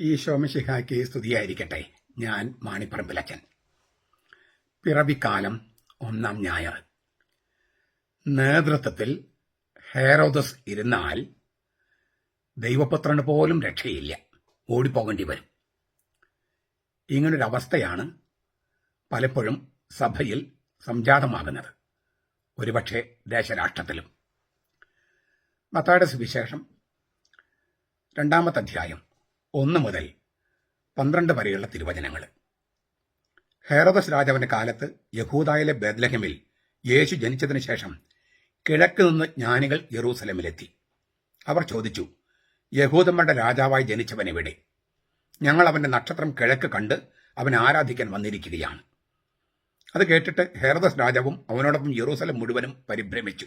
ഈ ശോമശിഹായ്ക്ക് സ്തുതിയായിരിക്കട്ടെ. ഞാൻ മാണിപ്പറമ്പിലച്ചൻ പിറവിക്കാലം ഒന്നാം ഞായർ. നേതൃത്വത്തിൽ ഹേറോദസ് ഇരുന്നാൽ ദൈവപുത്രന് പോലും രക്ഷയില്ല. ഓടിപ്പോകേണ്ടി വരും. ഇങ്ങനൊരവസ്ഥയാണ് പലപ്പോഴും സഭയിൽ സംജാതമാകുന്നത്. ഒരുപക്ഷെ ദേശരാഷ്ട്രത്തിലും. മത്തായുടെ സുവിശേഷം രണ്ടാമത്തെ അധ്യായം. ഒന്ന് മുതൽ പന്ത്രണ്ട് വരെയുള്ള തിരുവചനങ്ങൾ. ഹെറോദസ് രാജാവിന്റെ കാലത്ത് യഹൂദായിലെ ബേദ്ലഹമിൽ യേശു ജനിച്ചതിന് ശേഷം കിഴക്ക് നിന്ന് ജ്ഞാനികൾ യെറൂസലമിലെത്തി. അവർ ചോദിച്ചു യഹൂദന്മാരുടെ രാജാവായി ജനിച്ചവനെവിടെ ഞങ്ങൾ അവന്റെ നക്ഷത്രം കിഴക്ക് കണ്ട് അവനെ ആരാധിക്കാൻ വന്നിരിക്കുകയാണ്. അത് കേട്ടിട്ട് ഹെറദസ് രാജാവും അവനോടൊപ്പം യെറൂസലം മുഴുവനും പരിഭ്രമിച്ചു.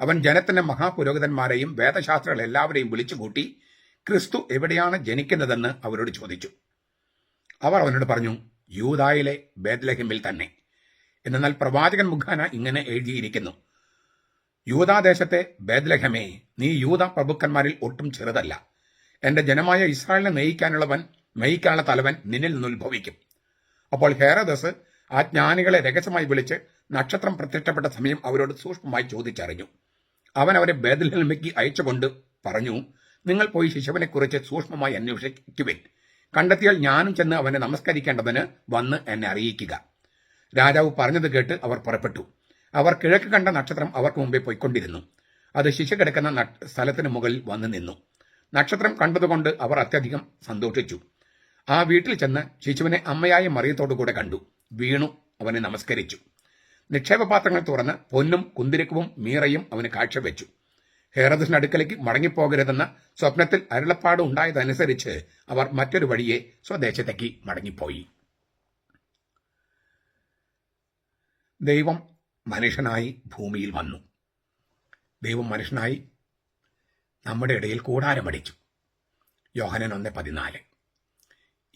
അവൻ ജനത്തിന്റെ മഹാപുരോഹിതന്മാരെയും വേദശാസ്ത്രങ്ങൾ എല്ലാവരെയും വിളിച്ചുകൂട്ടി ക്രിസ്തു എവിടെയാണ് ജനിക്കുന്നതെന്ന് അവരോട് ചോദിച്ചു. അവർ അവനോട് പറഞ്ഞു യൂതായിലെ ബേദ്ലഹിമിൽ തന്നെ. എന്നാൽ പ്രവാചകൻ മുഖാന ഇങ്ങനെ എഴുതിയിരിക്കുന്നു. യൂതാദേശത്തെ ബേദ്ലഹമേ നീ യൂത പ്രഭുക്കന്മാരിൽ ഒട്ടും ചെറുതല്ല. എന്റെ ജനമായ ഇസ്രായേലിനെ നയിക്കാനുള്ളവൻ നയിക്കാനുള്ള തലവൻ നിന്നിൽ നിന്നുഭവിക്കും അപ്പോൾ ഹേറദസ് ആ ജ്ഞാനികളെ രഹസ്യമായി വിളിച്ച് നക്ഷത്രം പ്രത്യക്ഷപ്പെട്ട സമയം അവരോട് സൂക്ഷ്മമായി ചോദിച്ചറിഞ്ഞു. അവൻ അവരെ ബേദൽഹൽമയ്ക്ക് അയച്ചുകൊണ്ട് പറഞ്ഞു നിങ്ങൾ പോയി ശിശുവിനെക്കുറിച്ച് സൂക്ഷ്മമായി അന്വേഷിക്കുവിൻ. കണ്ടെത്തിയാൽ ഞാനും ചെന്ന് അവനെ നമസ്കരിക്കേണ്ടതിന് വന്ന് എന്നെ അറിയിക്കുക. രാജാവ് പറഞ്ഞത് കേട്ട് അവർ പുറപ്പെട്ടു. അവർ കിഴക്ക് കണ്ട നക്ഷത്രം അവർക്ക് മുമ്പേ പോയിക്കൊണ്ടിരുന്നു. അത് ശിശു കിടക്കുന്ന സ്ഥലത്തിന് മുകളിൽ വന്ന് നിന്നു. നക്ഷത്രം കണ്ടതുകൊണ്ട് അവർ അത്യധികം സന്തോഷിച്ചു. ആ വീട്ടിൽ ചെന്ന് ശിശുവിനെ അമ്മയായ മറിയത്തോടു കൂടെ കണ്ടു. വീണു അവനെ നമസ്കരിച്ചു. നിക്ഷേപപാത്രങ്ങൾ തുറന്ന് പൊന്നും കുന്തിരിക്കവും മീറയും അവന് കാഴ്ചവെച്ചു. ഹേറദസിന്റെ അടുക്കലേക്ക് മടങ്ങിപ്പോകരുതെന്ന സ്വപ്നത്തിൽ അരുളപ്പാട് ഉണ്ടായതനുസരിച്ച് അവർ മറ്റൊരു വഴിയെ സ്വദേശത്തേക്ക് മടങ്ങിപ്പോയി. ദൈവം മനുഷ്യനായി ഭൂമിയിൽ വന്നു. ദൈവം മനുഷ്യനായി നമ്മുടെ ഇടയിൽ കൂടാരമടിച്ചു യോഹനൻ ഒന്ന് പതിനാല്.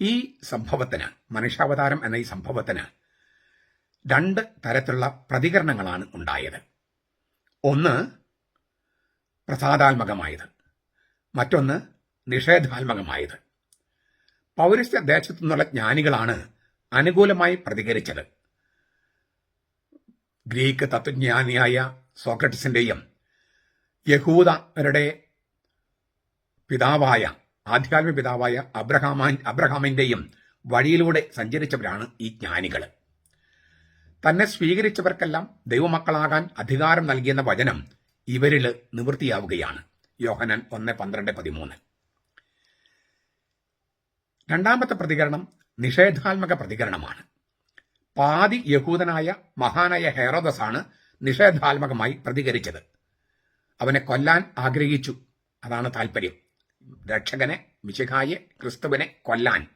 ഈ സംഭവത്തിന് മനുഷ്യാവതാരം എന്ന ഈ സംഭവത്തിന് രണ്ട് തരത്തിലുള്ള പ്രതികരണങ്ങളാണ് ഉണ്ടായത്. ഒന്ന് പ്രസാദാത്മകമായത്. മറ്റൊന്ന് നിഷേധാത്മകമായത്. പൗരസ്ത്യ ദേശത്തു നിന്നുള്ള ജ്ഞാനികളാണ് അനുകൂലമായി പ്രതികരിച്ചത്. ഗ്രീക്ക് തത്വജ്ഞാനിയായ സോക്രട്ടിസിന്റെയും യഹൂദരുടെ പിതാവായ ആധ്യാത്മിക പിതാവായ അബ്രഹാമാൻ അബ്രഹാമിന്റെയും വഴിയിലൂടെ സഞ്ചരിച്ചവരാണ് ഈ ജ്ഞാനികൾ. തന്നെ സ്വീകരിച്ചവർക്കെല്ലാം ദൈവമക്കളാകാൻ അധികാരം നൽകിയെന്ന വചനം ഇവരിൽ നിവൃത്തിയാവുകയാണ്. യോഹനൻ ഒന്ന് പന്ത്രണ്ട് പതിമൂന്ന്. രണ്ടാമത്തെ പ്രതികരണം നിഷേധാത്മക പ്രതികരണമാണ്. പാതി യഹൂദനായ മഹാനായ ഹെറോദസാണ് നിഷേധാത്മകമായി പ്രതികരിച്ചത്. അവനെ കൊല്ലാൻ ആഗ്രഹിച്ചു. അതാണ് താല്പര്യം രക്ഷകനെ മിശിഹായെ ക്രിസ്തുവിനെ കൊല്ലാൻ.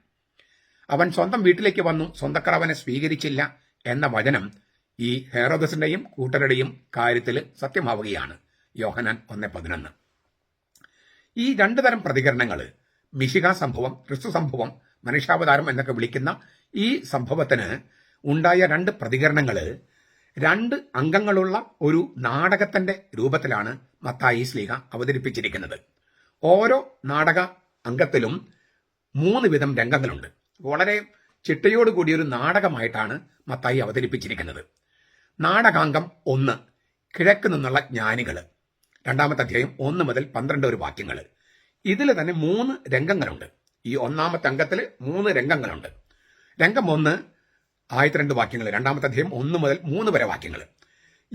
അവൻ സ്വന്തം വീട്ടിലേക്ക് വന്നു. സ്വന്തക്കാർ അവനെ സ്വീകരിച്ചില്ല എന്ന വചനം ഈ ഹേറോദസിന്റെയും കൂട്ടരുടെയും കാര്യത്തിൽ സത്യമാവുകയാണ്. യോഹനാൻ ഒന്ന് പതിനൊന്ന്. ഈ രണ്ടു തരം പ്രതികരണങ്ങൾ മിശിക സംഭവം ക്രിസ്തു സംഭവം മനുഷ്യാവതാരം എന്നൊക്കെ വിളിക്കുന്ന ഈ സംഭവത്തിന് ഉണ്ടായ രണ്ട് പ്രതികരണങ്ങൾ രണ്ട് അംഗങ്ങളുള്ള ഒരു നാടകത്തിന്റെ രൂപത്തിലാണ് മത്തായി സ്ലീഹ അവതരിപ്പിച്ചിരിക്കുന്നത്. ഓരോ നാടക അംഗത്തിലും മൂന്ന് വിധം രംഗങ്ങളുണ്ട്. വളരെ ചിട്ടയോടുകൂടിയൊരു നാടകമായിട്ടാണ് മത്തായി അവതരിപ്പിച്ചിരിക്കുന്നത്. നാടകാംഗം ഒന്ന് കിഴക്ക് നിന്നുള്ള ജ്ഞാനികൾ രണ്ടാമത്തെ അധ്യായം ഒന്ന് മുതൽ പന്ത്രണ്ട് ഒരു വാക്യങ്ങൾ. ഇതിൽ തന്നെ മൂന്ന് രംഗങ്ങളുണ്ട്. ഈ ഒന്നാമത്തെ അംഗത്തിൽ മൂന്ന് രംഗങ്ങളുണ്ട്. രംഗം ഒന്ന് ആയിരത്തി രണ്ട് വാക്യങ്ങൾ രണ്ടാമത്തെ അധ്യായം ഒന്ന് മുതൽ മൂന്ന് വരെ വാക്യങ്ങൾ.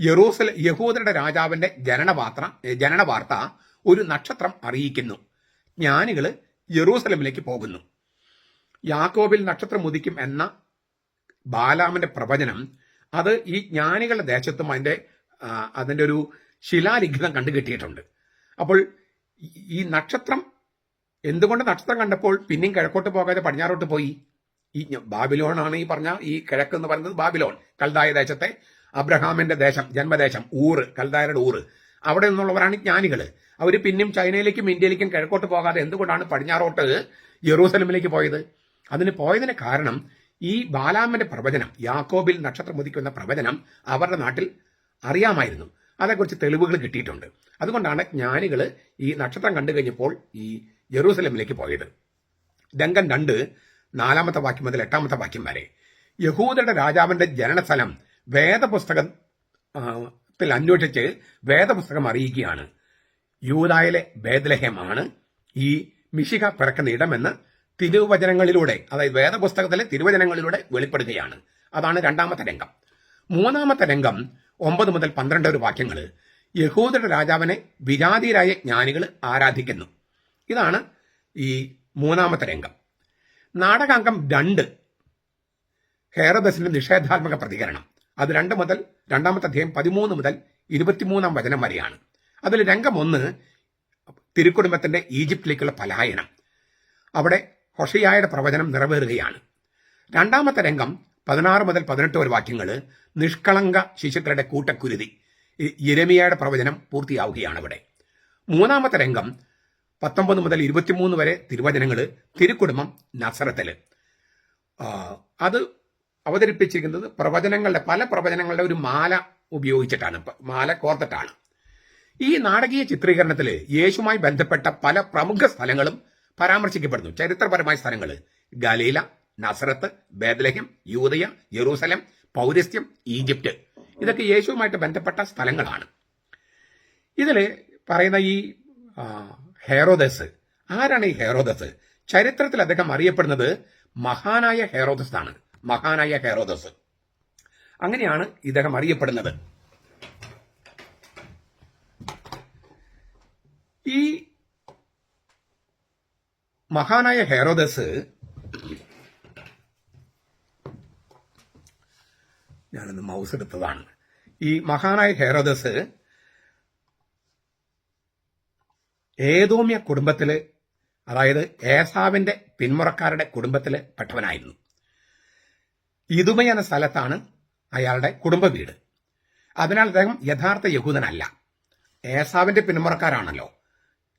യെറൂസല യഹൂദരുടെ രാജാവിന്റെ ജനനവാർത്ത ജനനവാർത്ത ഒരു നക്ഷത്രം അറിയിക്കുന്നു. ജ്ഞാനികൾ യെറൂസലമിലേക്ക് പോകുന്നു. യാക്കോബിൽ നക്ഷത്രം ഉദിക്കും എന്ന ബാലാമിന്റെ പ്രവചനം അത് ഈ ജ്ഞാനികളുടെ ദേശത്തും അതിന്റെ അതിന്റെ ഒരു ശിലാലിഖിതം കണ്ടുകിട്ടിയിട്ടുണ്ട്. അപ്പോൾ ഈ- നക്ഷത്രം എന്തുകൊണ്ട് നക്ഷത്രം കണ്ടപ്പോൾ പിന്നെയും കിഴക്കോട്ട് പോകാതെ പടിഞ്ഞാറോട്ട് പോയി? ഈ ബാബിലോണാണ് ഈ പറഞ്ഞ ഈ കിഴക്ക് എന്ന് പറയുന്നത് ബാബിലോൺ കൽദായ ദേശത്തെ. അബ്രഹാമിന്റെ ദേശം ജന്മദേശം ഊറ് കൽദായരുടെ ഊറ്. അവിടെ നിന്നുള്ളവരാണ് ജ്ഞാനികൾ അവർ പിന്നെയും ചൈനയിലേക്കും ഇന്ത്യയിലേക്കും കിഴക്കോട്ട് പോകാതെ എന്തുകൊണ്ടാണ് പടിഞ്ഞാറോട്ട് യെറൂസലമിലേക്ക് പോയത്? അതിന് പോയതിന് കാരണം ഈ ബാലാമന്റെ പ്രവചനം യാക്കോബിൽ നക്ഷത്രം ഉദിക്കുന്ന പ്രവചനം അവരുടെ നാട്ടിൽ അറിയാമായിരുന്നു. അതേക്കുറിച്ച് തെളിവുകൾ കിട്ടിയിട്ടുണ്ട്. അതുകൊണ്ടാണ് ജ്ഞാനികൾ ഈ നക്ഷത്രം കണ്ടു കഴിഞ്ഞപ്പോൾ ഈ ജെറൂസലമിലേക്ക് പോയത്. രംഗം രണ്ട് നാലാമത്തെ വാക്യം മുതൽ എട്ടാമത്തെ വാക്യം വരെ. യഹൂദരുടെ രാജാവിന്റെ ജനനസ്ഥലം വേദപുസ്തകം ആ, ത്തിൽ അന്വേഷിച്ച് വേദപുസ്തകം അറിയിക്കുകയാണ്. യൂതായിലെ ബേദ്ലഹേമാണ് ഈ മിശിക പിറക്കുന്ന ഇടമെന്ന് തിരുവചനങ്ങളിലൂടെ അതായത് വേദപുസ്തകത്തിലെ തിരുവചനങ്ങളിലൂടെ വെളിപ്പെടുകയാണ്. അതാണ് രണ്ടാമത്തെ രംഗം. മൂന്നാമത്തെ രംഗം ഒമ്പത് മുതൽ പന്ത്രണ്ട് ഒരു വാക്യങ്ങൾ യഹൂദരുടെ രാജാവിനെ വിജാതിരായ ജ്ഞാനികൾ ആരാധിക്കുന്നു. ഇതാണ് ഈ മൂന്നാമത്തെ രംഗം. നാടകാംഗം രണ്ട്. ഹേറദസിന്റെ നിഷേധാത്മക പ്രതികരണം. അത് രണ്ട് മുതൽ രണ്ടാമത്തെ അധ്യായം പതിമൂന്ന് മുതൽ ഇരുപത്തിമൂന്നാം വചനം വരെയാണ്. അതിൽ രംഗം ഒന്ന് തിരുക്കുടുംബത്തിന്റെ ഈജിപ്തിലേക്കുള്ള പലായനം. അവിടെ ഹൊഷയായുടെ പ്രവചനം നിറവേറുകയാണ്. രണ്ടാമത്തെ രംഗം പതിനാറ് മുതൽ പതിനെട്ട് വരെ വാക്യങ്ങൾ നിഷ്കളങ്ക ശിശുക്കളുടെ കൂട്ടക്കുരുതി. ഇരമിയയുടെ പ്രവചനം പൂർത്തിയാവുകയാണ് ഇവിടെ മൂന്നാമത്തെ രംഗം പത്തൊമ്പത് മുതൽ ഇരുപത്തിമൂന്ന് വരെ തിരുവചനങ്ങൾ തിരുക്കുടുംബം നസറത്തിൽ അത് അവതരിപ്പിച്ചിരിക്കുന്നത് പ്രവചനങ്ങളുടെ പല പ്രവചനങ്ങളുടെ ഒരു മാല ഉപയോഗിച്ചിട്ടാണ് മാല കോർത്തിട്ടാണ്. ഈ നാടകീയ ചിത്രീകരണത്തിൽ യേശുമായി ബന്ധപ്പെട്ട പല പ്രമുഖ സ്ഥലങ്ങളും പരാമർശിക്കപ്പെടുന്നു. ചരിത്രപരമായ സ്ഥലങ്ങൾ ഗലീല നസറത്ത് ബേദലഹ്യം യൂതയ യെറൂസലം പൗരസ്ത്യം ഈജിപ്റ്റ്. ഇതൊക്കെ യേശുവുമായിട്ട് ബന്ധപ്പെട്ട സ്ഥലങ്ങളാണ്. ഇതിൽ പറയുന്ന ഈ ഹെറോദസ്. ആരാണ് ഈ ഹെറോദസ്? ചരിത്രത്തിൽ അദ്ദേഹം അറിയപ്പെടുന്നത് മഹാനായ ഹെറോദസ് ആണ്. മഹാനായ ഹെറോദസ്. അങ്ങനെയാണ് ഇദ്ദേഹം അറിയപ്പെടുന്നത്. ഈ മഹാനായ ഹെറോദസ് ഞാനൊന്ന് മൗസ് എടുത്തതാണ്. ഈ മഹാനായ ഹെറോദസ് ഏതോമ്യ കുടുംബത്തിൽ അതായത് ഏസാവിന്റെ പിന്മുറക്കാരുടെ കുടുംബത്തിൽ പെട്ടവനായിരുന്നു. ഇതുമ എന്ന സ്ഥലത്താണ് അയാളുടെ കുടുംബ വീട്. അതിനാൽ അദ്ദേഹം യഥാർത്ഥ യഹൂദനല്ല. ഏസാവിന്റെ പിന്മുറക്കാരാണല്ലോ.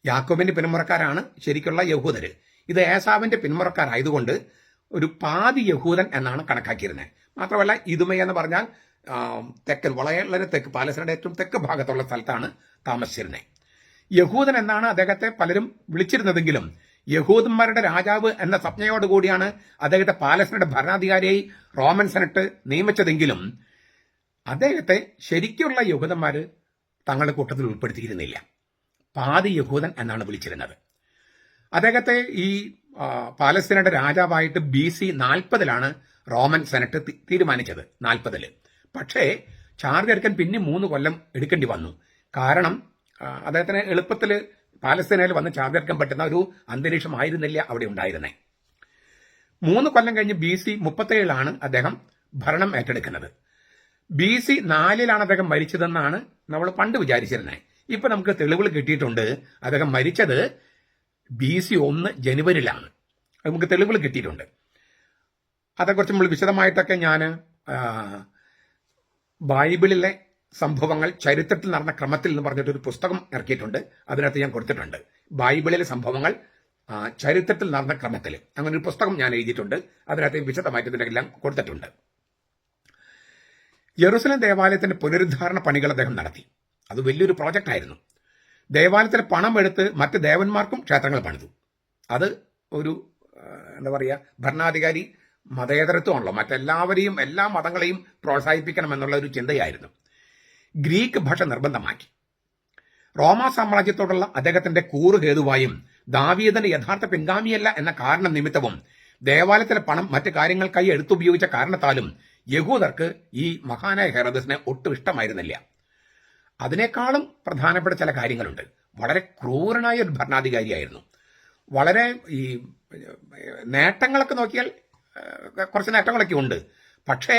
യാക്കോബിന്റെ പിന്മുറക്കാരാണ് ശരിക്കുള്ള യഹൂദര്. ഇത് ഏസാവിന്റെ പിന്മുറക്കാരായതുകൊണ്ട് ഒരു പാതി യഹൂദൻ എന്നാണ് കണക്കാക്കിയിരുന്നത് മാത്രമല്ല ഇതുമ എന്ന് പറഞ്ഞാൽ തെക്കൻ വളരെ തെക്ക് പാലസ്തീനയുടെ ഏറ്റവും തെക്ക് ഭാഗത്തുള്ള സ്ഥലത്താണ് താമസിച്ചിരുന്നത് യഹൂദൻ എന്നാണ് അദ്ദേഹത്തെ പലരും വിളിച്ചിരുന്നതെങ്കിലും യഹൂദന്മാരുടെ രാജാവ് എന്ന സ്വപ്നയോടുകൂടിയാണ് അദ്ദേഹത്തെ പാലസ്തീനയുടെ ഭരണാധികാരിയായി റോമൻ സെനറ്റ് നിയമിച്ചതെങ്കിലും അദ്ദേഹത്തെ ശരിക്കുള്ള യഹൂദന്മാർ തങ്ങളുടെ കൂട്ടത്തിൽ ഉൾപ്പെടുത്തിയിരുന്നില്ല. പാതി യഹൂദൻ എന്നാണ് വിളിച്ചിരുന്നത്. അദ്ദേഹത്തെ ഈ പാലസ്തീനയുടെ രാജാവായിട്ട് ബി സി നാൽപ്പതിലാണ് റോമൻ സെനറ്റ് തീരുമാനിച്ചത് നാൽപ്പതിൽ. പക്ഷേ ചാർജ് എടുക്കാൻ പിന്നെ മൂന്ന് കൊല്ലം എടുക്കേണ്ടി വന്നു. കാരണം അദ്ദേഹത്തിന് എളുപ്പത്തിൽ പാലസ്തീനയിൽ വന്ന് ചാർജ് എടുക്കാൻ പറ്റുന്ന ഒരു അന്തരീക്ഷമായിരുന്നില്ല അവിടെ ഉണ്ടായിരുന്നേ. മൂന്ന് കൊല്ലം കഴിഞ്ഞ് ബി സി മുപ്പത്തേഴിലാണ് അദ്ദേഹം ഭരണം ഏറ്റെടുക്കുന്നത്. ബി സി നാലിലാണ് അദ്ദേഹം മരിച്ചതെന്നാണ് നമ്മൾ പണ്ട് വിചാരിച്ചിരുന്നത് ഇപ്പൊ നമുക്ക് തെളിവുകൾ കിട്ടിയിട്ടുണ്ട്. അദ്ദേഹം മരിച്ചത് ബി സി ഒന്ന് ജനുവരിയിലാണ് നമുക്ക് തെളിവുകൾ കിട്ടിയിട്ടുണ്ട്. അതേക്കുറിച്ച് നമ്മൾ വിശദമായിട്ടൊക്കെ ഞാൻ ബൈബിളിലെ സംഭവങ്ങൾ ചരിത്രത്തിൽ നടന്ന ക്രമത്തിൽ എന്ന് പറഞ്ഞിട്ട് ഒരു പുസ്തകം ഇറക്കിയിട്ടുണ്ട്. അതിനകത്ത് ഞാൻ കൊടുത്തിട്ടുണ്ട്. ബൈബിളിലെ സംഭവങ്ങൾ ചരിത്രത്തിൽ നടന്ന ക്രമത്തിൽ. അങ്ങനെ ഒരു പുസ്തകം ഞാൻ എഴുതിയിട്ടുണ്ട്. അതിനകത്ത് വിശദമായിട്ട് എല്ലാം കൊടുത്തിട്ടുണ്ട്. യറുസലം ദേവാലയത്തിന്റെ പുനരുദ്ധാരണ പണികൾ അദ്ദേഹം നടത്തി. അത് വലിയൊരു പ്രോജക്റ്റ് ആയിരുന്നു. ദേവാലയത്തിലെ പണം എടുത്ത് മറ്റ് ദേവന്മാർക്കും ക്ഷേത്രങ്ങൾ പണിതു. അത് ഒരു എന്താ പറയുക ഭരണാധികാരി മതേതരത്വമാണല്ലോ. മറ്റെല്ലാവരെയും എല്ലാ മതങ്ങളെയും പ്രോത്സാഹിപ്പിക്കണം എന്നുള്ള ഒരു ചിന്തയായിരുന്നു. ഗ്രീക്ക് ഭാഷ നിർബന്ധമാക്കി. റോമാ സാമ്രാജ്യത്തോടുള്ള അദ്ദേഹത്തിന്റെ കൂറുകേതുവായും ദാവീദന്റെ യഥാർത്ഥ പിൻഗാമിയല്ല എന്ന കാരണം നിമിത്തവും ദേവാലയത്തിലെ പണം മറ്റു കാര്യങ്ങൾക്കായി എടുത്തുപയോഗിച്ച കാരണത്താലും യഹൂദർക്ക് ഈ മഹാനായ ഹെറദസിനെ ഒട്ടും ഇഷ്ടമായിരുന്നില്ല. അതിനേക്കാളും പ്രധാനപ്പെട്ട ചില കാര്യങ്ങളുണ്ട്. വളരെ ക്രൂരനായ ഒരു ഭരണാധികാരിയായിരുന്നു. വളരെ ഈ നേട്ടങ്ങളൊക്കെ നോക്കിയാൽ കുറച്ച് നേട്ടങ്ങളൊക്കെ ഉണ്ട്. പക്ഷേ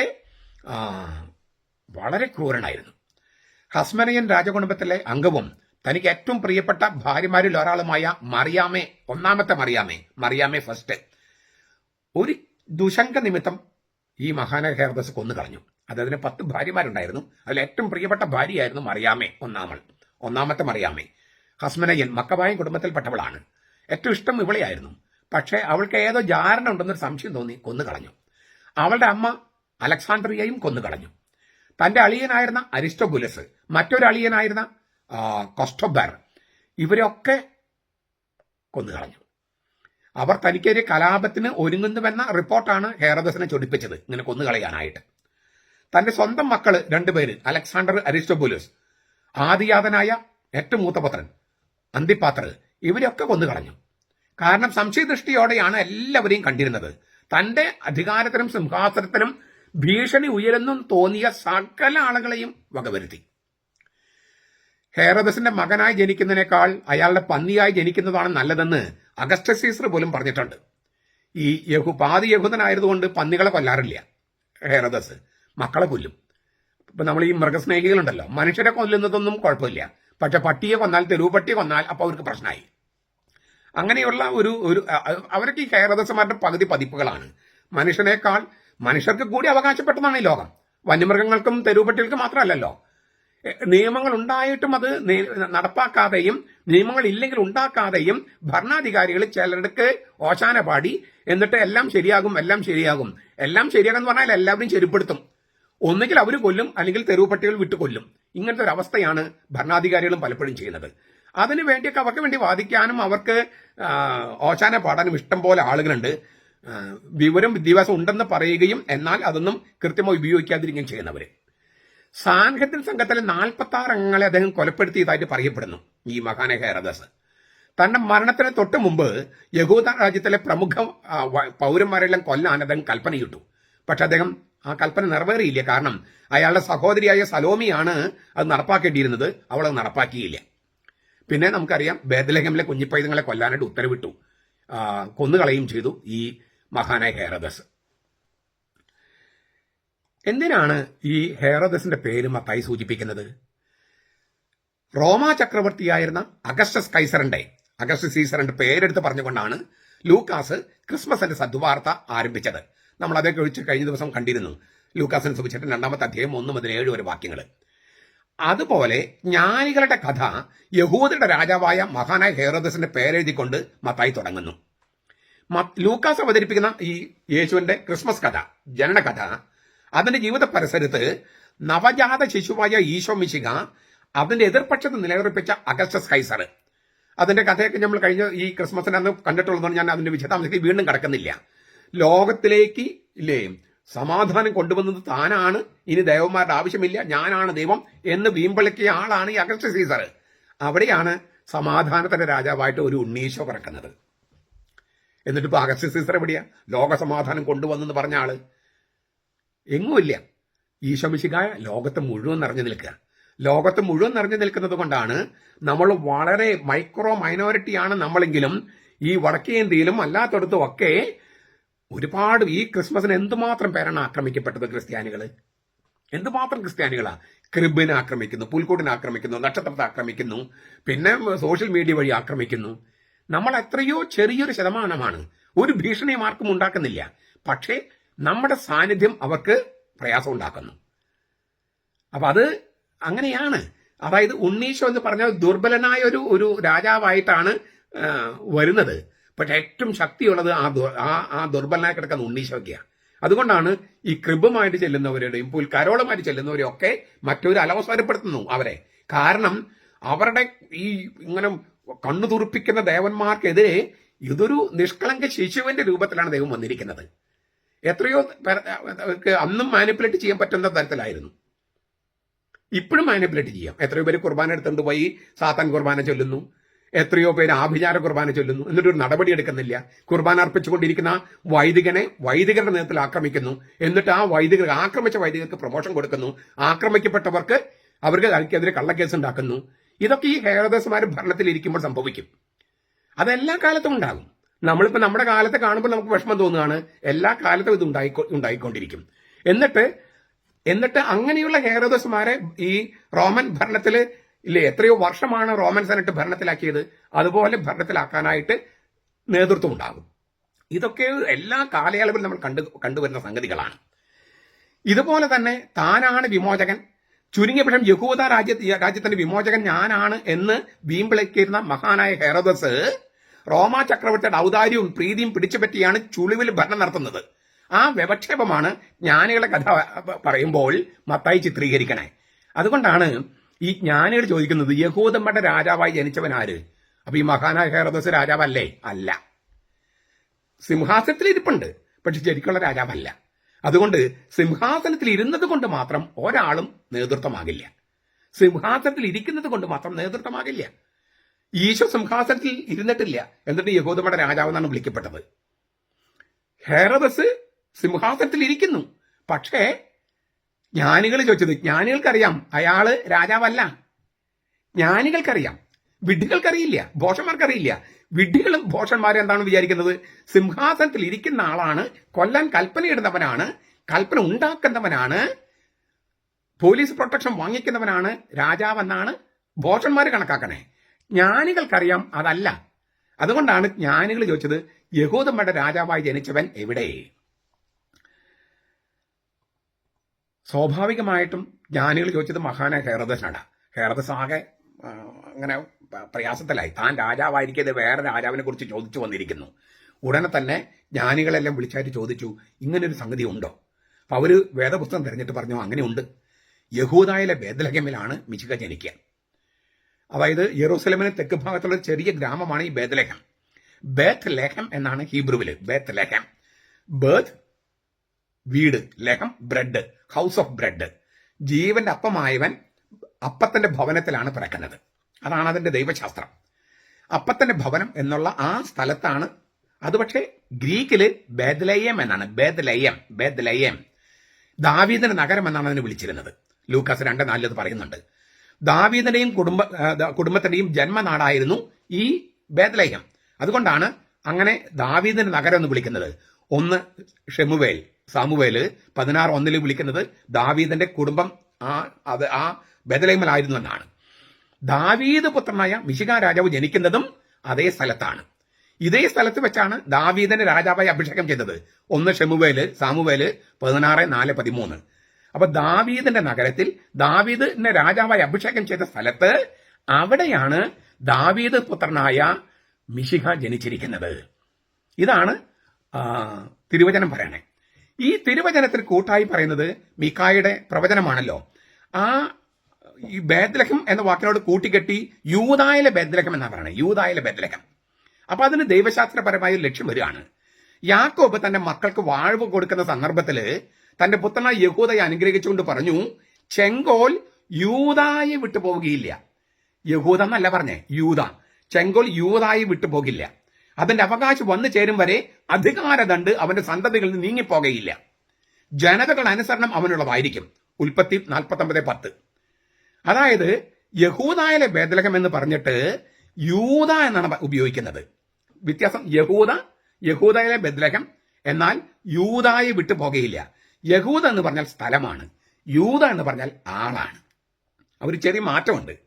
വളരെ ക്രൂരനായിരുന്നു. ഹസ്മനിയൻ രാജകുടുംബത്തിലെ അംഗവും തനിക്ക് ഏറ്റവും പ്രിയപ്പെട്ട ഭാര്യമാരിൽ ഒരാളുമായ മറിയാമേ ഒന്നാമത്തെ മറിയാമേ മറിയാമേ ഫസ്റ്റ്. ഒരു ദുശങ്ക നിമിത്തം ഈ മഹാന ഹെർദസ് കൊന്നു കളഞ്ഞു. അദ്ദേഹത്തിന് പത്ത് ഭാര്യമാരുണ്ടായിരുന്നു. അതിൽ ഏറ്റവും പ്രിയപ്പെട്ട ഭാര്യയായിരുന്നു മറിയാമേ ഒന്നാമൾ ഒന്നാമത്തെ മറിയാമേ. ഹസ്മനയ്യൻ മക്കബായൻ കുടുംബത്തിൽപ്പെട്ടവളാണ്. ഏറ്റവും ഇഷ്ടം ഇവളെയായിരുന്നു. പക്ഷേ അവൾക്ക് ഏതോ ജാരണ ഉണ്ടെന്നൊരു സംശയം തോന്നി കൊന്നു കളഞ്ഞു അവളുടെ അമ്മ അലക്സാണ്ട്രിയയും കൊന്നു കളഞ്ഞു തന്റെ അളിയനായിരുന്ന അരിസ്റ്റോബുലസ് മറ്റൊരു അളിയനായിരുന്ന കൊസ്റ്റോബർ ഇവരൊക്കെ കൊന്നു കളഞ്ഞു അവർ തനിക്കൊരു കലാപത്തിന് ഒരുങ്ങുന്നുവെന്ന റിപ്പോർട്ടാണ് ഹേറദസിനെ ചൊടിപ്പിച്ചത് ഇങ്ങനെ കൊന്നു കളയാനായിട്ട് തന്റെ സ്വന്തം മക്കൾ രണ്ടുപേര് അലക്സാണ്ടർ അരിസ്റ്റോബുലസ് ആദിയാതനായ ഏറ്റവും മൂത്ത പുത്രൻ ഇവരൊക്കെ കൊന്നു കൊന്നുകളഞ്ഞു. കാരണം സംശയദൃഷ്ടിയോടെയാണ് എല്ലാവരെയും കണ്ടിരുന്നത്. തന്റെ അധികാരത്തിനും സിംഹാസനത്തിനും ഭീഷണി ഉയരുന്നു തോന്നിയ സകല ആളുകളെയും വകവരുത്തി. ഹേറദസിന്റെ മകനായി ജനിക്കുന്നതിനേക്കാൾ അയാളുടെ പന്നിയായി ജനിക്കുന്നതാണ് നല്ലതെന്ന് അഗസ്റ്റ സീസർ പോലും പറഞ്ഞിട്ടുണ്ട്. ഈ യഹു പാതി യഹൂദനായതുകൊണ്ട് പന്നികളെ കൊല്ലാറില്ല ഹേറദസ്. മക്കളെ കൊല്ലും. ഇപ്പൊ നമ്മൾ ഈ മൃഗസ്നേഹികളുണ്ടല്ലോ. മനുഷ്യരെ കൊല്ലുന്നതൊന്നും കുഴപ്പമില്ല. പക്ഷെ പട്ടിയെ കൊന്നാൽ തെരുവ് പട്ടിയെ കൊന്നാൽ അപ്പൊ അവർക്ക് പ്രശ്നമായി. അങ്ങനെയുള്ള ഒരു ഒരു അവരൊക്കെ ഈ ഹേറദസന്മാരുടെ പകുതി പതിപ്പുകളാണ്. മനുഷ്യനേക്കാൾ മനുഷ്യർക്ക് കൂടി അവകാശപ്പെട്ടതാണ് ഈ ലോകം. വന്യമൃഗങ്ങൾക്കും തെരുവുപട്ടികൾക്കും മാത്രമല്ലല്ലോ. നിയമങ്ങൾ ഉണ്ടായിട്ടും അത് നടപ്പാക്കാതെയും നിയമങ്ങൾ ഇല്ലെങ്കിൽ ഉണ്ടാക്കാതെയും ഭരണാധികാരികൾ ചിലർക്ക് ഓശാന പാടി എന്നിട്ട് എല്ലാം ശരിയാകും എല്ലാം ശരിയാകും. എല്ലാം ശരിയാകും എന്ന് പറഞ്ഞാൽ എല്ലാവരും ശരിപ്പെടുത്തും ഒന്നുകിൽ അവർ കൊല്ലും അല്ലെങ്കിൽ തെരുവുപട്ടികൾ വിട്ടുകൊല്ലും. വിട്ടു കൊല്ലും ഇങ്ങനത്തെ ഒരു അവസ്ഥയാണ് ഭരണാധികാരികളും പലപ്പോഴും ചെയ്യുന്നത്. അതിനു വേണ്ടിയൊക്കെ അവർക്ക് വേണ്ടി വാദിക്കാനും അവർക്ക് ഓശാന പാടാനും ഇഷ്ടം പോലെ ആളുകളുണ്ട്. വിവരം വിദ്യാഭ്യാസം ഉണ്ടെന്ന് പറയുകയും എന്നാൽ അതൊന്നും കൃത്യമായി ഉപയോഗിക്കാതിരിക്കുകയും ചെയ്യുന്നവര്. സാൻഹദ്ദിൻ സംഘത്തിലെ നാൽപ്പത്തി ആറ് അംഗങ്ങളെ അദ്ദേഹം കൊലപ്പെടുത്തിയതായിട്ട് പറയപ്പെടുന്നു ഈ മഹാന ഹേറദസ് തന്റെ മരണത്തിന് തൊട്ട് മുമ്പ് യഹൂദ രാജ്യത്തിലെ പ്രമുഖ പൗരന്മാരെല്ലാം കൊല്ലാൻ അദ്ദേഹം കൽപ്പനയിട്ടു. പക്ഷെ അദ്ദേഹം ആ കൽപ്പന നിറവേറിയില്ല. കാരണം അയാളുടെ സഹോദരിയായ സലോമിയാണ് അത് നടപ്പാക്കേണ്ടിയിരുന്നത്. അവളത് നടപ്പാക്കിയില്ല. പിന്നെ നമുക്കറിയാം ബേദലഹമിലെ കുഞ്ഞിപ്പൈതങ്ങളെ കൊല്ലാനായിട്ട് ഉത്തരവിട്ടു. കൊന്നുകളയും ചെയ്തു ഈ മഹാനായ ഹേറദസ്. എന്തിനാണ് ഈ ഹേറദസിന്റെ പേര് മത്തായി സൂചിപ്പിക്കുന്നത്? റോമാ ചക്രവർത്തിയായിരുന്ന അഗസ്റ്റസ് കൈസറിന്റെ അഗസ്റ്റസ് സീസറിന്റെ പേരെടുത്ത് പറഞ്ഞുകൊണ്ടാണ് ലൂക്കാസ് ക്രിസ്മസിന്റെ സദ്വാർത്ത ആരംഭിച്ചത്. നമ്മൾ അതേ കഴിച്ച് കഴിഞ്ഞ ദിവസം കണ്ടിരുന്നു. ലൂക്കാസിന് സുവിശേഷം രണ്ടാമത്തെ അധ്യായം ഒന്ന് മുതൽ ഏഴ് വരെ വാക്യങ്ങൾ അതുപോലെ ജ്ഞാനികളുടെ കഥ യഹൂദരുടെ രാജാവായ മഹാനായ ഹേറോദസിന്റെ പേരെഴുതിക്കൊണ്ട് മത്തായി തുടങ്ങുന്നു. ലൂക്കാസ് അവതരിപ്പിക്കുന്ന ഈ യേശുവിന്റെ ക്രിസ്മസ് കഥ ജനനകഥ അതിന്റെ ജീവിത പരിസരത്ത് നവജാത ശിശുവായ ഈശോ മിശിക അതിന്റെ എതിർപക്ഷത്ത് നിലയുറപ്പിച്ച അഗസ്റ്റസ് കൈസർ. അതിന്റെ കഥയൊക്കെ നമ്മൾ കഴിഞ്ഞ ഈ ക്രിസ്മസിന് അന്ന് കണ്ടിട്ടുള്ളതുകൊണ്ട് ഞാൻ അതിന്റെ വിശദാംശത്തിൽ വീണ്ടും കിടക്കുന്നില്ല. ലോകത്തിലേക്ക് ഇല്ലേ? സമാധാനം കൊണ്ടുവന്നത് താനാണ്. ഇനി ദേവന്മാരുടെ ആവശ്യമില്ല. ഞാനാണ് ദൈവം എന്ന് വീമ്പളിക്കിയ ആളാണ് ഈ അഗസ്റ്റ് സീസർ. അവിടെയാണ് സമാധാനത്തിന്റെ രാജാവായിട്ട് ഒരു ഉണ്ണീശോ പിറക്കുന്നത്. എന്നിട്ട് ഇപ്പൊ അഗസ്റ്റ് സീസർ എവിടെയാ? ലോക സമാധാനം കൊണ്ടുവന്നെന്ന് പറഞ്ഞ ആൾ. എങ്ങുമില്ല ഈശോമിശികായ ലോകത്ത് മുഴുവൻ നിറഞ്ഞു നിൽക്കുക. ലോകത്ത് മുഴുവൻ നിറഞ്ഞു നിൽക്കുന്നത് കൊണ്ടാണ് നമ്മൾ വളരെ മൈക്രോ മൈനോറിറ്റിയാണ് നമ്മളെങ്കിലും ഈ വടക്കേ ഇന്ത്യയിലും അല്ലാത്തടത്തും ഒക്കെ ഒരുപാട് ഈ ക്രിസ്മസിന് എന്തുമാത്രം പേരാണ് ആക്രമിക്കപ്പെട്ടത് ക്രിസ്ത്യാനികൾ എന്തുമാത്രം ക്രിസ്ത്യാനികളാ? ക്രിബിനെ ആക്രമിക്കുന്നു പുൽക്കൂട്ടിനെ ആക്രമിക്കുന്നു നക്ഷത്രത്തെ ആക്രമിക്കുന്നു പിന്നെ സോഷ്യൽ മീഡിയ വഴി ആക്രമിക്കുന്നു. നമ്മൾ എത്രയോ ചെറിയൊരു ശതമാനമാണ്. ഒരു ഭീഷണിയും ആർക്കും ഉണ്ടാക്കുന്നില്ല. പക്ഷേ നമ്മുടെ സാന്നിധ്യം അവർക്ക് പ്രയാസം ഉണ്ടാക്കുന്നു. അപ്പൊ അത് അങ്ങനെയാണ്. അതായത് ഉണ്ണീശോ എന്ന് പറഞ്ഞാൽ ദുർബലനായ ഒരു ഒരു രാജാവായിട്ടാണ് വരുന്നത്. പക്ഷെ ഏറ്റവും ശക്തിയുള്ളത് ആ ആ ആ ദുർബലനായി കിടക്കുന്ന ഉണ്ണീശോയ്ക്കാണ്. അതുകൊണ്ടാണ് ഈ കൃപമായിട്ട് ചെല്ലുന്നവരുടെയും പുൽക്കരോളുമായിട്ട് ചെല്ലുന്നവരെയും ഒക്കെ മറ്റൊരു അലവസരപ്പെടുത്തുന്നു അവരെ. കാരണം അവരുടെ ഈ ഇങ്ങനെ കണ്ണു തുറപ്പിക്കുന്ന ദേവന്മാർക്കെതിരെ ഇതൊരു നിഷ്കളങ്ക ശിശുവിന്റെ രൂപത്തിലാണ് ദൈവം വന്നിരിക്കുന്നത്. എത്രയോ അന്നും മാനിപ്പുലേറ്റ് ചെയ്യാൻ പറ്റുന്ന തരത്തിലായിരുന്നു. ഇപ്പോഴും മാനിപ്പുലേറ്റ് ചെയ്യാം. എത്രയോ പേര് കുർബാന എടുത്തുകൊണ്ട് പോയി സാത്താൻ കുർബാന ചൊല്ലുന്നു. എത്രയോ പേര് ആഭിചാര കുർബാന ചൊല്ലുന്നു. എന്നിട്ടൊരു നടപടി എടുക്കുന്നില്ല. കുർബാന അർപ്പിച്ചുകൊണ്ടിരിക്കുന്ന വൈദികനെ വൈദികരുടെ നേതൃത്വത്തിൽ ആക്രമിക്കുന്നു. എന്നിട്ട് ആ വൈദികർ ആക്രമിച്ച വൈദികർക്ക് പ്രമോഷൻ കൊടുക്കുന്നു. ആക്രമിക്കപ്പെട്ടവർക്ക് അവർക്ക് അതിനെതിരെ കള്ളക്കേസ് ഉണ്ടാക്കുന്നു. ഇതൊക്കെ ഈ ഹേറദസ്മാർ ഭരണത്തിൽ ഇരിക്കുമ്പോൾ സംഭവിക്കും. അതെല്ലാ കാലത്തും ഉണ്ടാകും. നമ്മളിപ്പോ നമ്മുടെ കാലത്ത് കാണുമ്പോൾ നമുക്ക് വിഷമം തോന്നുകയാണ്. എല്ലാ കാലത്തും ഇത് ഉണ്ടായിക്കോ ഉണ്ടായിക്കൊണ്ടിരിക്കും. എന്നിട്ട് എന്നിട്ട് അങ്ങനെയുള്ള ഹേറോദസ്മാരെ ഈ റോമൻ ഭരണത്തിൽ ഇല്ലേ? എത്രയോ വർഷമാണ് റോമൻ സെനറ്റ് ഭരണത്തിലാക്കിയത്. അതുപോലെ ഭരണത്തിലാക്കാനായിട്ട് നേതൃത്വം ഉണ്ടാകും. ഇതൊക്കെ എല്ലാ കാലയളവിലും നമ്മൾ കണ്ടു കണ്ടുവരുന്ന സംഗതികളാണ്. ഇതുപോലെ തന്നെ താനാണ് വിമോചകൻ. ചുരുങ്ങിയ പക്ഷം യഹൂദ രാജ്യ രാജ്യത്തിന്റെ വിമോചകൻ ഞാനാണ് എന്ന് വീമ്പിളക്കിയിരുന്ന മഹാനായ ഹെറോദസ് റോമാ ചക്രവർത്തിയുടെ ഔദാര്യവും പ്രീതിയും പിടിച്ചുപറ്റിയാണ് ചുളിവിൽ ഭരണം നടത്തുന്നത്. ആ വ്യവക്ഷേപമാണ് ജ്ഞാനികളെ കഥ പറയുമ്പോൾ മത്തായി ചിത്രീകരിക്കണേ. അതുകൊണ്ടാണ് ഈ ജ്ഞാനികൾ ചോദിക്കുന്നത് യഹൂദമ്മയുടെ രാജാവായി ജനിച്ചവൻ ആര്? അപ്പൊ ഈ മഹാനായ ഹേറദോസ് രാജാവല്ലേ? അല്ല. സിംഹാസനത്തിൽ ഇരിപ്പുണ്ട് പക്ഷെ ശരിക്കുള്ള രാജാവല്ല. അതുകൊണ്ട് സിംഹാസനത്തിൽ ഇരുന്നത് കൊണ്ട് മാത്രം ഒരാളും നേതൃത്വമാകില്ല. സിംഹാസനത്തിൽ ഇരിക്കുന്നത് കൊണ്ട് മാത്രം നേതൃത്വമാകില്ല. ഈശോ സിംഹാസനത്തിൽ ഇരുന്നിട്ടില്ല. എന്നിട്ട് യഹൂദമയുടെ രാജാവ് എന്നാണ് വിളിക്കപ്പെട്ടത്. ഹേറദസ് സിംഹാസനത്തിൽ ഇരിക്കുന്നു പക്ഷേ ജ്ഞാനികൾ ചോദിച്ചത് ജ്ഞാനികൾക്കറിയാം അയാൾ രാജാവല്ല. ജ്ഞാനികൾക്കറിയാം. വിഡ്ഢികൾക്കറിയില്ല ഭോഷന്മാർക്കറിയില്ല. വിഡ്ഢികളും ഭോഷന്മാരും എന്താണ് വിചാരിക്കുന്നത്? സിംഹാസനത്തിൽ ഇരിക്കുന്ന ആളാണ് കൊല്ലാൻ കൽപ്പനയിടുന്നവനാണ് കൽപ്പന ഉണ്ടാക്കുന്നവനാണ് പോലീസ് പ്രൊട്ടക്ഷൻ വാങ്ങിക്കുന്നവനാണ് രാജാവെന്നാണ് ഭോഷന്മാർ കണക്കാക്കണേ. ജ്ഞാനികൾക്കറിയാം അതല്ല. അതുകൊണ്ടാണ് ജ്ഞാനികൾ ചോദിച്ചത് യഹൂദമ്മയുടെ രാജാവായി ജനിച്ചവൻ എവിടെ? സ്വാഭാവികമായിട്ടും ജ്ഞാനികൾ ചോദിച്ചത് മഹാന ഹേറദസാണ് ഹേറദസ് ആകെ അങ്ങനെ പ്രയാസത്തിലായി. താൻ രാജാവായിരിക്കത് വേറെ രാജാവിനെ കുറിച്ച് ചോദിച്ചു വന്നിരിക്കുന്നു. ഉടനെ തന്നെ ജ്ഞാനികളെല്ലാം വിളിച്ചായിട്ട് ചോദിച്ചു ഇങ്ങനൊരു സംഗതി ഉണ്ടോ? അപ്പൊ അവർ വേദപുസ്തകം തിരഞ്ഞിട്ട് പറഞ്ഞു അങ്ങനെയുണ്ട്. യഹൂദായിലെ ബേദലഹമിലാണ് മിശിക ജനിക്കുക. അതായത് യെറൂസലമിന് തെക്ക് ഭാഗത്തുള്ള ചെറിയ ഗ്രാമമാണ് ഈ ബേദലഹം ബേത്ത് ലേഹം എന്നാണ് ഹീബ്രുവിൽ ബേത്ത് ലേഹം ബേത്ത് വീട് ലേഖം ബ്രെഡ് ഹൗസ് ഓഫ് ബ്രെഡ് ജീവന്റെ അപ്പമായവൻ അപ്പത്തിന്റെ ഭവനത്തിലാണ് പിറക്കുന്നത്. അതാണ് അതിന്റെ ദൈവശാസ്ത്രം. അപ്പത്തിന്റെ ഭവനം എന്നുള്ള ആ സ്ഥലത്താണ് അത് പക്ഷേ ഗ്രീക്കിൽ ബേദലയം എന്നാണ്. ബേദലയം ബേദലയം ദാവീദിന്റെ നഗരം എന്നാണ് അതിനെ വിളിച്ചിരുന്നത്. ലൂക്കാസ് രണ്ട് നാലിൽ അത് പറയുന്നുണ്ട്. ദാവീദിന്റെയും കുടുംബ കുടുംബത്തിന്റെയും ജന്മനാടായിരുന്നു ഈ ബേദലയം അതുകൊണ്ടാണ് അങ്ങനെ ദാവീദിന്റെ നഗരം എന്ന് വിളിക്കുന്നത്. ഒന്ന് ഷെമുവേൽ സാമുവേൽ പതിനാറ് ഒന്നിൽ വിളിക്കുന്നത് ദാവീദിന്റെ കുടുംബം ആ അത് ആ ബദലൈമലായിരുന്നു എന്നാണ്. ദാവീദ് പുത്രനായ മിശിക രാജാവ് ജനിക്കുന്നതും അതേ സ്ഥലത്താണ്. ഇതേ സ്ഥലത്ത് വെച്ചാണ് ദാവീദിനെ രാജാവായി അഭിഷേകം ചെയ്തത്. ഒന്ന് ഷെമുവേൽ സാമുവേൽ പതിനാറ് നാല് പതിമൂന്ന്. അപ്പൊ ദാവീദിന്റെ നഗരത്തിൽ ദാവീദിനെ രാജാവായി അഭിഷേകം ചെയ്ത സ്ഥലത്ത് അവിടെയാണ് ദാവീദ് പുത്രനായ മിശിഹ ജനിച്ചിരിക്കുന്നത്. ഇതാണ് തിരുവചനം പറയണേ. ഈ തിരുവചനത്തിൽ കൂട്ടായി പറയുന്നത് മിക്കായുടെ പ്രവചനമാണല്ലോ. ആ ഈ ബേദ്ലഹം എന്ന വാക്കിനോട് കൂട്ടിക്കെട്ടി യൂതായിലെ ബേദ്ലഹം എന്നാ പറയുന്നത് യൂതായിലെ ബേദ്ലഹം അപ്പൊ അതിന് ദൈവശാസ്ത്രപരമായ ഒരു ലക്ഷ്യം വരികയാണ്. യാക്കോബ് തന്റെ മക്കൾക്ക് വാഴവ് കൊടുക്കുന്ന സന്ദർഭത്തിൽ തന്റെ പുത്രനായ യഹൂദയെ അനുഗ്രഹിച്ചുകൊണ്ട് പറഞ്ഞു ചെങ്കോൽ യൂതായി വിട്ടുപോകുകയില്ല യഹൂദ എന്നല്ല പറഞ്ഞേ യൂത. ചെങ്കോൽ യൂതായി വിട്ടു പോകില്ല അതിന്റെ അവകാശം വന്നു ചേരും വരെ അധികാരദണ്ട് അവന്റെ സന്തതികളിൽ നിന്ന് നീങ്ങിപ്പോകയില്ല. ജനതകൾ അനുസരണം അവനുള്ളതായിരിക്കും. ഉൽപ്പത്തി നാൽപ്പത്തി ഒമ്പത് പത്ത്. അതായത് യഹൂദായിലെ ബേദലകം എന്ന് പറഞ്ഞിട്ട് യൂത എന്നാണ് ഉപയോഗിക്കുന്നത്. വ്യത്യാസം യഹൂദ യഹൂദയിലെ ബദലകം എന്നാൽ യൂതായി വിട്ടു പോകയില്ല. യഹൂദ എന്ന് പറഞ്ഞാൽ സ്ഥലമാണ്. യൂത എന്ന് പറഞ്ഞാൽ ആളാണ്. ഒരു ചെറിയ മാറ്റമുണ്ട്.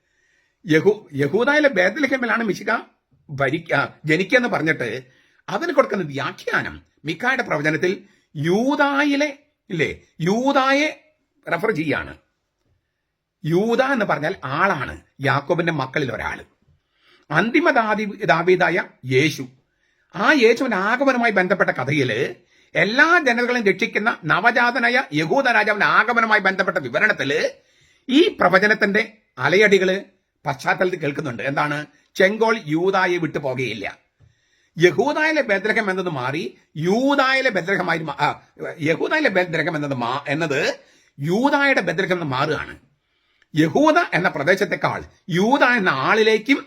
യഹൂ യഹൂദയിലെ ബേദലഹമിലാണ് മിശിക ഭരിക്ക ജനിക്കുക എന്ന് പറഞ്ഞിട്ട് അതിന് കൊടുക്കുന്ന വ്യാഖ്യാനം മിക്കായുടെ പ്രവചനത്തിൽ യൂതായിലെ ഇല്ലേ യൂതായെ റെഫർ ചെയ്യാണ്. യൂത എന്ന് പറഞ്ഞാൽ ആളാണ്. യാക്കോബിന്റെ മക്കളിൽ ഒരാൾ. അന്തിമ ദാവി ദാവീദായ യേശു. ആ യേശുവിന്റെ ആഗമനവുമായി ബന്ധപ്പെട്ട കഥയിൽ എല്ലാ ജനതകളെയും രക്ഷിക്കുന്ന നവജാതനായ യഹൂദ രാജാവിന്റെ ആഗമനവുമായി ബന്ധപ്പെട്ട വിവരണത്തിൽ ഈ പ്രവചനത്തിന്റെ അലയടികൾ പശ്ചാത്തലത്തിൽ കേൾക്കുന്നുണ്ട്. എന്താണ്? ചെങ്കോൾ യൂതായെ വിട്ടു പോകുകയില്ല. യഹൂദായിലെ ബദ്രഹം എന്നത് മാറി യൂതായിലെ ബദ്രഹമായി യഹൂദായിലെ ബദ്രഹം എന്നത് മാ എന്നത് യൂതായുടെ ബദ്രഹം എന്ന് മാറുകയാണ്. യഹൂദ എന്ന പ്രദേശത്തെക്കാൾ യൂത എന്ന ആളിലേക്കും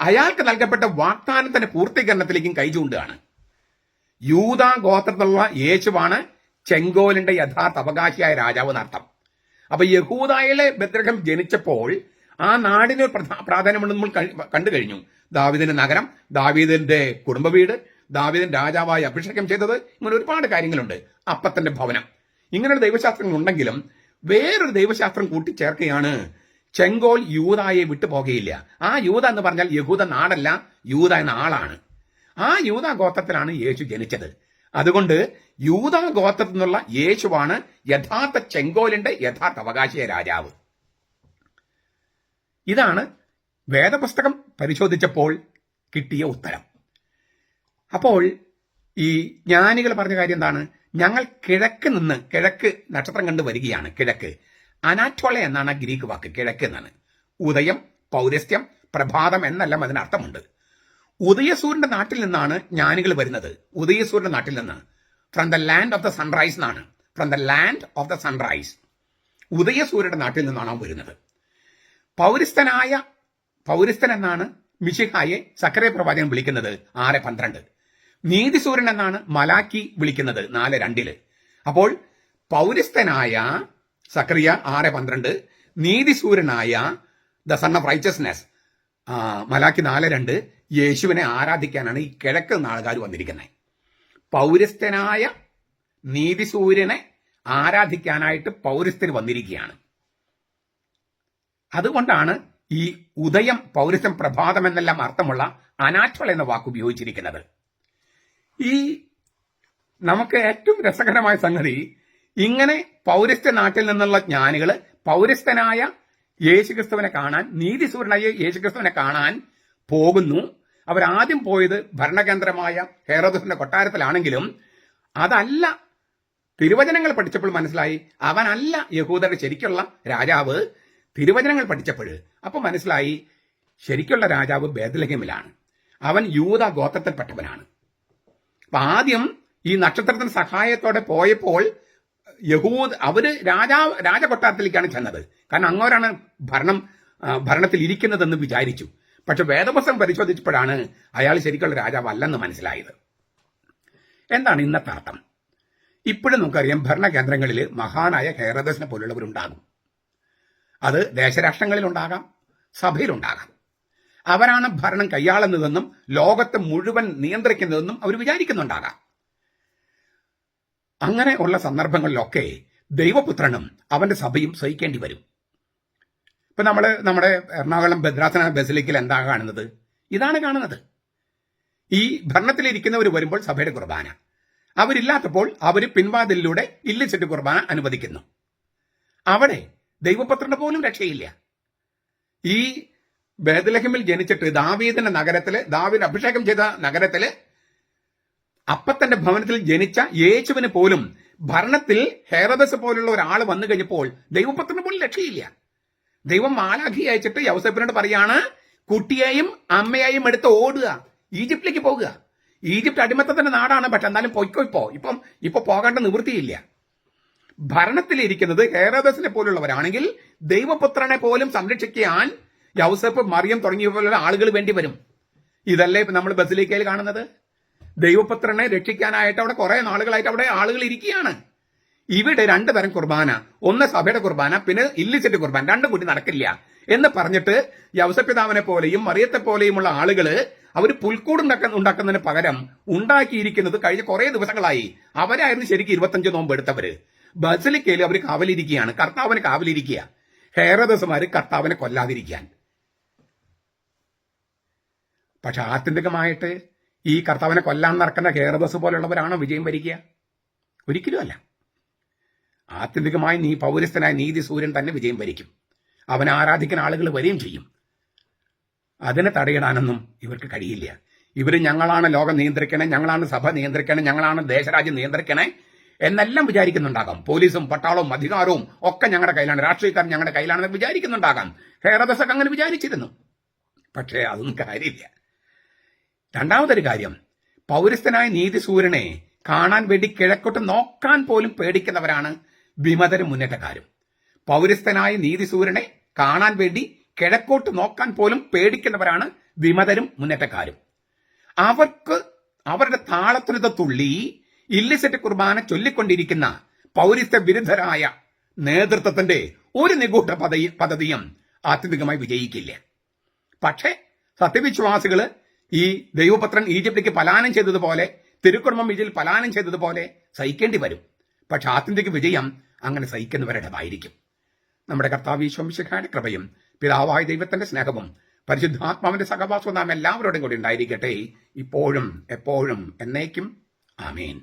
അയാൾക്ക് നൽകപ്പെട്ട വാഗ്ദാനത്തിന്റെ പൂർത്തീകരണത്തിലേക്കും കൈചൂണ്ടുകയാണ് യൂത ഗോത്രത്തിലുള്ള യേശുവാണ് ചെങ്കോലിന്റെ യഥാർത്ഥ അവകാശിയായ രാജാവ് എന്നർത്ഥം അപ്പൊ യഹൂദായിലെ ബദ്രഹം ജനിച്ചപ്പോൾ ആ നാടിന് പ്രാധാന്യമുണ്ട് നമ്മൾ കണ്ടു കഴിഞ്ഞു. ദാവിദിന്റെ നഗരം ദാവീദിന്റെ കുടുംബ വീട് ദാവീദൻ രാജാവായി അഭിഷേകം ചെയ്തത് ഇങ്ങനെ ഒരുപാട് കാര്യങ്ങളുണ്ട്. അപ്പത്തിന്റെ ഭവനം. ഇങ്ങനെയുള്ള ദൈവശാസ്ത്രങ്ങൾ ഉണ്ടെങ്കിലും വേറൊരു ദൈവശാസ്ത്രം കൂട്ടിച്ചേർക്കുകയാണ് ചെങ്കോൽ യൂതായെ വിട്ടു പോകുകയില്ല. ആ യൂത എന്ന് പറഞ്ഞാൽ യഹൂദ നാടല്ല യൂത എന്ന ആളാണ്. ആ യൂത ഗോത്രത്തിലാണ് യേശു ജനിച്ചത്. അതുകൊണ്ട് യൂത ഗോത്രത്തിൽ നിന്നുള്ള യേശുവാണ് യഥാർത്ഥ ചെങ്കോലിന്റെ യഥാർത്ഥ അവകാശിയ രാജാവ്. ഇതാണ് വേദപുസ്തകം പരിശോധിച്ചപ്പോൾ കിട്ടിയ ഉത്തരം. അപ്പോൾ ഈ ജ്ഞാനികൾ പറഞ്ഞ കാര്യം എന്താണ്? ഞങ്ങൾ കിഴക്ക് നിന്ന് കിഴക്ക് നക്ഷത്രം കണ്ട് വരികയാണ്. കിഴക്ക്. അനാറ്റോള എന്നാണ് ഗ്രീക്ക് വാക്ക്. കിഴക്ക് എന്നാണ്. ഉദയം പൗരസ്ത്യം പ്രഭാതം എന്നെല്ലാം അതിന് അർത്ഥമുണ്ട് ഉദയസൂര്യന്റെ നാട്ടിൽ നിന്നാണ് ജ്ഞാനികൾ വരുന്നത്. ഉദയസൂര്യന്റെ നാട്ടിൽ നിന്ന്. From the land of the sunrise എന്നാണ്. From the land of the sunrise ഉദയസൂര്യന്റെ നാട്ടിൽ നിന്നാണ് വരുന്നത്. പൗരസ്ഥനായ പൗരസ്ഥൻ എന്നാണ് മിഷിഹായെ സക്കരെ പ്രവാചകൻ വിളിക്കുന്നത്. ആറ് പന്ത്രണ്ട്. നീതിസൂര്യൻ എന്നാണ് മലാക്കി വിളിക്കുന്നത് നാല് രണ്ടിൽ. അപ്പോൾ പൗരസ്ഥനായ സക്രിയ ആറ് പന്ത്രണ്ട്. നീതിസൂര്യനായ the sun of righteousness Malachi നാല് രണ്ട്. യേശുവിനെ ആരാധിക്കാനാണ് ഈ കിഴക്ക് നാളുകാർ വന്നിരിക്കുന്നത്. പൗരസ്ഥനായ നീതിസൂര്യനെ ആരാധിക്കാനായിട്ട് പൗരസ്ഥന് വന്നിരിക്കുകയാണ്. അതുകൊണ്ടാണ് ഈ ഉദയം പൗരസം പ്രഭാതം എന്നെല്ലാം അർത്ഥമുള്ള അനാറ്റൽ എന്ന വാക്ക് ഉപയോഗിച്ചിരിക്കുന്നത്. ഈ നമുക്ക് ഏറ്റവും രസകരമായ സംഗതി ഇങ്ങനെ പൗരസ്ത്യ നാട്ടിൽ നിന്നുള്ള ജ്ഞാനികൾ പൗരസ്ഥനായ യേശുക്രിസ്തുവിനെ കാണാൻ നീതിസൂരനായ യേശുക്രിസ്തുവിനെ കാണാൻ പോകുന്നു. അവരാദ്യം പോയത് ഭരണകേന്ദ്രമായ ഹേറോദസിന്റെ കൊട്ടാരത്തിലാണെങ്കിലും അതല്ല തിരുവചനങ്ങൾ പഠിച്ചപ്പോൾ മനസ്സിലായി അവനല്ല യഹൂദരുടെ ശരിക്കുള്ള രാജാവ്. തിരുവചനങ്ങൾ പഠിച്ചപ്പോൾ അപ്പൊ മനസ്സിലായി ശരിക്കുള്ള രാജാവ് ബേദലഹിമിലാണ് അവൻ യൂത ഗോത്രത്തിൽപ്പെട്ടവനാണ്. അപ്പൊ ആദ്യം ഈ നക്ഷത്രത്തിന് സഹായത്തോടെ പോയപ്പോൾ യഹൂദ് അവർ രാജാവ് രാജകൊട്ടാരത്തിലേക്കാണ് ചെന്നത്. കാരണം അങ്ങോരാണ് ഭരണം ഭരണത്തിൽ ഇരിക്കുന്നതെന്ന് വിചാരിച്ചു. പക്ഷെ വേദപുസ്തകം പരിശോധിച്ചപ്പോഴാണ് അയാൾ ശരിക്കുള്ള രാജാവല്ലെന്ന് മനസ്സിലായത്. എന്താണ് ഇന്നത്തെ അർത്ഥം? ഇപ്പോഴും നമുക്കറിയാം ഭരണകേന്ദ്രങ്ങളിൽ മഹാനായ ഹേറദസിനെ പോലുള്ളവരുണ്ടാകും. അത് ദേശരാഷ്ട്രങ്ങളിലുണ്ടാകാം സഭയിലുണ്ടാകാം. അവരാണ് ഭരണം കൈയാളുന്നതെന്നും ലോകത്തെ മുഴുവൻ നിയന്ത്രിക്കുന്നതെന്നും അവർ വിചാരിക്കുന്നുണ്ടാകാം. അങ്ങനെ ഉള്ള സന്ദർഭങ്ങളിലൊക്കെ ദൈവപുത്രനും അവന്റെ സഭയും സഹിക്കേണ്ടി വരും. ഇപ്പൊ നമ്മൾ നമ്മുടെ എറണാകുളം ഭദ്രാസന ബസിലിക്കൽ എന്താ കാണുന്നത്? ഇതാണ് കാണുന്നത്. ഈ ഭരണത്തിലിരിക്കുന്നവർ വരുമ്പോൾ സഭയുടെ കുർബാന. അവരില്ലാത്തപ്പോൾ അവർ പിൻവാതിലൂടെ ഇല്ലിച്ചിട്ട് കുർബാന അനുവദിക്കുന്നു. അവിടെ ദൈവപുത്രന് പോലും രക്ഷയില്ല. ഈ ബേദലഹിമിൽ ജനിച്ചിട്ട് ദാവീദിന്റെ നഗരത്തിൽ ദാവീദ് അഭിഷേകം ചെയ്ത നഗരത്തിൽ അപ്പത്തന്റെ ഭവനത്തിൽ ജനിച്ച യേശുവിന് പോലും ഭരണത്തിൽ ഹേറദസ് പോലുള്ള ഒരാൾ വന്നു കഴിഞ്ഞപ്പോൾ ദൈവപുത്രന് പോലും രക്ഷയില്ല. ദൈവം മാലാഖി അയച്ചിട്ട് യൗസഫിനോട് പറയാണ് കുട്ടിയെയും അമ്മയെയും എടുത്ത് ഓടുക ഈജിപ്തിലേക്ക് പോകുക. ഈജിപ്ത് അടിമത്തത്തിന്റെ നാടാണ് പക്ഷെ എന്നാലും പൊയ്ക്കോ ഇപ്പോ. ഇപ്പം ഇപ്പൊ പോകേണ്ട നിവൃത്തിയില്ല. ഭരണത്തിലിരിക്കുന്നത് ഹേറോദസിനെ പോലുള്ളവരാണെങ്കിൽ ദൈവപുത്രനെ പോലും സംരക്ഷിക്കാൻ യൗസഫ് മറിയം തുടങ്ങിയ പോലുള്ള ആളുകൾ വേണ്ടി വരും. ഇതല്ലേ നമ്മൾ ബസിലിക്കയിൽ കാണുന്നത്? ദൈവപുത്രനെ രക്ഷിക്കാനായിട്ട് അവിടെ കുറെ നാളുകളായിട്ട് അവിടെ ആളുകൾ ഇരിക്കുകയാണ്. ഇവിടെ രണ്ട് തരം കുർബാന. ഒന്ന് സഭയുടെ കുർബാന പിന്നെ ഇല്ലിസിറ്റ് കുർബാന. രണ്ടും കൂടി നടക്കില്ല എന്ന് പറഞ്ഞിട്ട് യവസപിതാവിനെ പോലെയും മറിയത്തെ പോലെയുമുള്ള ആളുകൾ അവർ പുൽക്കൂട് ഉണ്ടാക്കുന്ന ഉണ്ടാക്കുന്നതിന് പകരം ഉണ്ടാക്കിയിരിക്കുന്നത് കഴിഞ്ഞ കുറേ ദിവസങ്ങളായി. അവരായിരുന്നു ശരിക്കും ഇരുപത്തഞ്ച് നോമ്പ് എടുത്തവര്. ബസലിക്കയിൽ അവർ കാവലിരിക്കുകയാണ്. കർത്താവിന് കാവലിരിക്കുക. ഹേറദസുമാര് കർത്താവിനെ കൊല്ലാതിരിക്കാൻ. പക്ഷെ ആത്യന്തികമായിട്ട് ഈ കർത്താവിനെ കൊല്ലാൻ നടക്കുന്ന ഹേറദസ് പോലുള്ളവരാണോ വിജയം വരിക്കുക ഒരിക്കലും അല്ല. ആത്യന്തികമായി നീ പൗരസ്ഥനായ നീതി സൂര്യൻ തന്നെ വിജയം വരിക്കും. അവനെ ആരാധിക്കുന്ന ആളുകൾ വരികയും ചെയ്യും. അതിനെ തടയിടാനൊന്നും ഇവർക്ക് കഴിയില്ല. ഇവർ ഞങ്ങളാണ് ലോകം നിയന്ത്രിക്കണേ ഞങ്ങളാണ് സഭ നിയന്ത്രിക്കണേ ഞങ്ങളാണ് ദേശരാജ്യം നിയന്ത്രിക്കണേ എന്നെല്ലാം വിചാരിക്കുന്നുണ്ടാകാം. പോലീസും പട്ടാളവും അധികാരവും ഒക്കെ ഞങ്ങളുടെ കയ്യിലാണ്. രാഷ്ട്രീയക്കാരും ഞങ്ങളുടെ കയ്യിലാണെന്ന് വിചാരിക്കുന്നുണ്ടാകാം. ഹേറദസൊക്കെ അങ്ങനെ വിചാരിച്ചിരുന്നു. പക്ഷേ അതൊന്നും കാര്യമില്ല. രണ്ടാമതൊരു കാര്യം. പൗരസ്ഥനായ നീതിസൂര്യനെ കാണാൻ വേണ്ടി കിഴക്കോട്ട് നോക്കാൻ പോലും പേടിക്കുന്നവരാണ് വിമതരും മുന്നേറ്റക്കാരും പൗരസ്ഥനായ നീതിസൂര്യനെ കാണാൻ വേണ്ടി കിഴക്കോട്ട് നോക്കാൻ പോലും പേടിക്കുന്നവരാണ് വിമതരും മുന്നേറ്റക്കാരും അവർക്ക് അവരുടെ താളത്തിനത് തുള്ളി ഇല്ലിസെറ്റ് കുർബാന ചൊല്ലിക്കൊണ്ടിരിക്കുന്ന പൗരസ്ത്യ വിരുദ്ധരായ നേതൃത്വത്തിന്റെ ഒരു നിഗൂഢ പദയി പദ്ധതിയും ആത്യന്തികമായി വിജയിക്കില്ല. പക്ഷേ സത്യവിശ്വാസികൾ ഈ ദൈവപുത്രൻ ഈജിപ്തിലേക്ക് പലായനം ചെയ്തതുപോലെ തിരുക്കുടുംബം ഇതിൽ പലായനം ചെയ്തതുപോലെ സഹിക്കേണ്ടി വരും. പക്ഷെ ആത്യന്തിക വിജയം അങ്ങനെ സഹിക്കുന്നവരുടേതായിരിക്കും നമ്മുടെ കർത്താവ് ഈശ്വംശിഖാന്റെ കൃപയും പിതാവായ ദൈവത്തിന്റെ സ്നേഹവും പരിശുദ്ധാത്മാവിന്റെ സഹവാസവും നാം എല്ലാവരോടും കൂടി ഉണ്ടായിരിക്കട്ടെ. ഇപ്പോഴും എപ്പോഴും എന്നേക്കും. ആമേൻ.